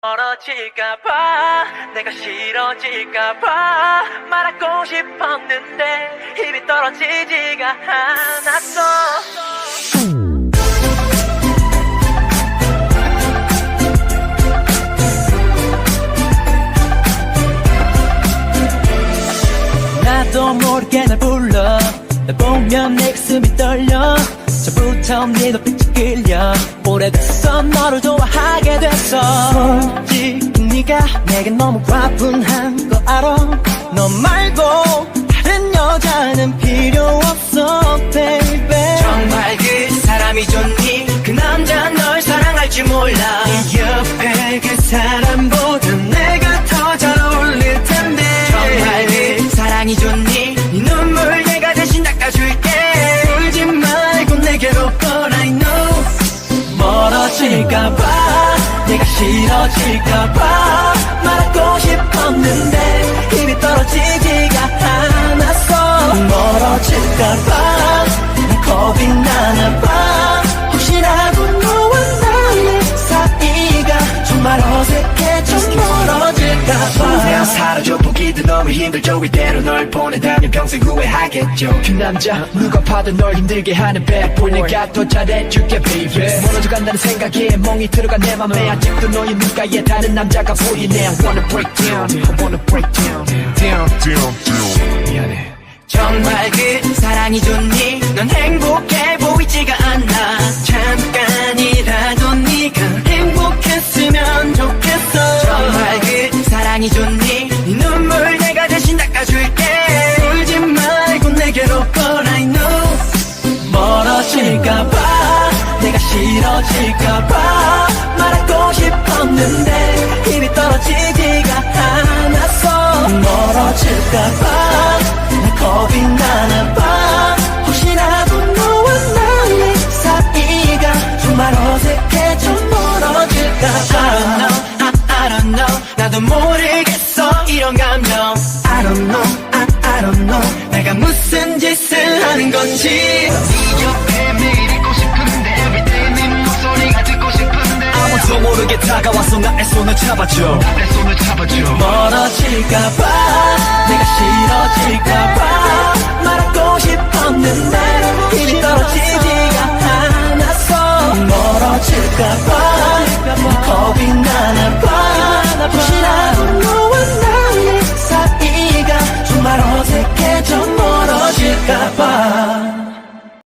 멀어질까봐 내가 싫어질까봐 말하고 싶었는데 힘이 떨어지지가 않았어. 나도 모르게 날 불러. 날 보면 내 가슴이 떨려. 저부터 네 눈빛이 끌려 오래됐어. 너를 좋아하게 됐어. 솔직히 네가 내게 너무 과분한 거 알아? 너 말고 다른 여자는 필요 없어 baby. 정말 그 사람이 좋니? 그 남자 널 사랑할 줄 몰라 싫어질까봐 말하고 싶었는데 힘이 떨어지지가 않았어. 멀어질까봐 난 겁이 나나봐. 혹시라도 너와 나의 사이가 정말 어색해 좀 멀어질까봐. 그냥 사라져 보기도 너무 힘들죠. 이대로 널 보내다면 평생 후회하겠죠. 그 남자 누가 봐도 널 힘들게 하는 bad boy. 더 잘해줄게 baby 간다는 생각에 멍이 들어간 내 맘에 아직도 너의 눈가에 다른 남자가 보이네. I wanna break down I wanna break down. Down down down. 미안해. 정말 그 사랑이 좋니? 넌 행복해 보이지가 않아 잠깐이라도 네가 행복했으면 좋겠어. 정말 그 사랑이 좋니? 네 눈물 내가 대신 닦아줄게. 울지 말고 내게로 걸 I know. 멀어질까봐 싫어질까봐 말하고 싶었는데 힘이 떨어지지가 않았어 멀어질까봐 난 겁이 나나봐. 혹시라도 너와 나의 사이가 정말 어색해 좀 멀어질까봐. I don't know, I, I don't know. 나도 모르겠어 이런 감정. I don't know, I, I don't know. 내가 무슨 짓을 하는 건지. 네 옆에 게 다가와서 나의 손을 잡아줘. 내 손을 잡아줘. 멀어질까봐 내가 싫어질까봐 말하고 싶었는데 힘이 떨어지지가 않았어 멀어질까봐 겁이 나나봐.